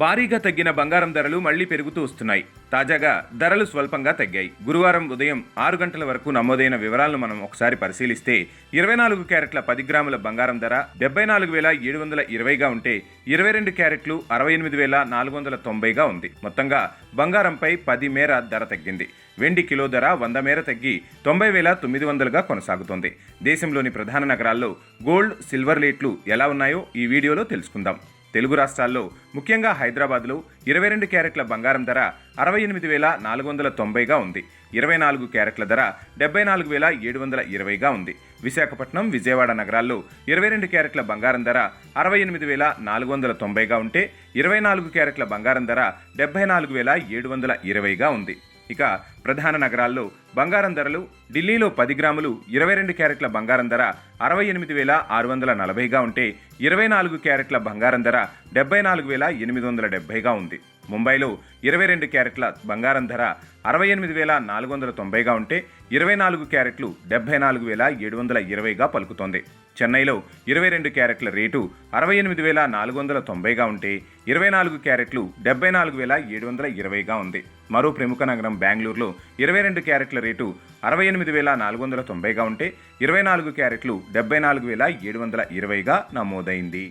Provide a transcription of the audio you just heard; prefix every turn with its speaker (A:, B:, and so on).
A: భారీగా తగ్గిన బంగారం ధరలు మళ్ళీ పెరుగుతూ వస్తున్నాయి. తాజాగా ధరలు స్వల్పంగా తగ్గాయి. గురువారం ఉదయం ఆరు గంటల వరకు నమోదైన వివరాలను మనం ఒకసారి పరిశీలిస్తే ఇరవై నాలుగు క్యారెట్ల పది గ్రాముల బంగారం ధర డెబ్బై నాలుగు వేల ఏడు వందల ఇరవైగా ఉంటే ఇరవై రెండు క్యారెట్లు అరవై ఎనిమిది వేల నాలుగు వందల తొంభైగా ఉంది. మొత్తంగా బంగారంపై పది మేర ధర తగ్గింది. వెండి కిలో ధర వంద మేర తగ్గి తొంభై వేల తొమ్మిది వందలుగా కొనసాగుతోంది. దేశంలోని ప్రధాన నగరాల్లో గోల్డ్ సిల్వర్ రేట్లు ఎలా ఉన్నాయో ఈ వీడియోలో తెలుసుకుందాం. తెలుగు రాష్ట్రాల్లో ముఖ్యంగా హైదరాబాద్లో ఇరవై రెండు క్యారెట్ల బంగారం ధర అరవై ఎనిమిది వేల నాలుగు వందల తొంభైగా ఉంది. ఇరవై నాలుగు క్యారెట్ల ధర డెబ్బై నాలుగు వేల ఏడు వందల ఇరవైగా ఉంది. విశాఖపట్నం విజయవాడ నగరాల్లో ఇరవై రెండు క్యారెట్ల బంగారం ధర అరవై ఎనిమిది వేల నాలుగు వందల తొంభైగా ఉంటే ఇరవై నాలుగు క్యారెట్ల బంగారం ధర డెబ్బై నాలుగు వేల ఏడు వందల ఇరవైగా ఉంది. ఇక ప్రధాన నగరాల్లో బంగారం ధరలు ఢిల్లీలో పది గ్రాములు ఇరవై రెండు క్యారెట్ల బంగారం ధర అరవై ఎనిమిది వేల ఆరు వందల నలభైగా ఉంటే ఇరవై నాలుగు క్యారెట్ల బంగారం ధర డెబ్బై నాలుగు వేల ఎనిమిది వందల డెబ్బైగా ఉంది. ముంబైలో ఇరవై రెండు క్యారెట్ల బంగారం ధర అరవై ఎనిమిది వేల నాలుగు వందల తొంభైగా ఉంటే ఇరవై నాలుగు క్యారెట్లు డెబ్బై నాలుగు వేల ఏడు వందల ఇరవైగా పలుకుతోంది. చెన్నైలో ఇరవై రెండు క్యారెట్ల రేటు అరవై ఎనిమిది వేల నాలుగు వందల తొంభైగా ఉంటే ఇరవై నాలుగు క్యారెట్లు డెబ్బై నాలుగు వేల ఏడు వందల ఇరవైగా ఉంది. మరో ప్రముఖ నగరం బెంగళూరులో ఇరవై రెండు క్యారెట్ల రేటు అరవై ఎనిమిది వేల నాలుగు వందల తొంభైగా ఉంటే ఇరవై నాలుగు క్యారెట్లు డెబ్బై నాలుగు వేల ఏడు వందల ఇరవైగా నమోదైంది.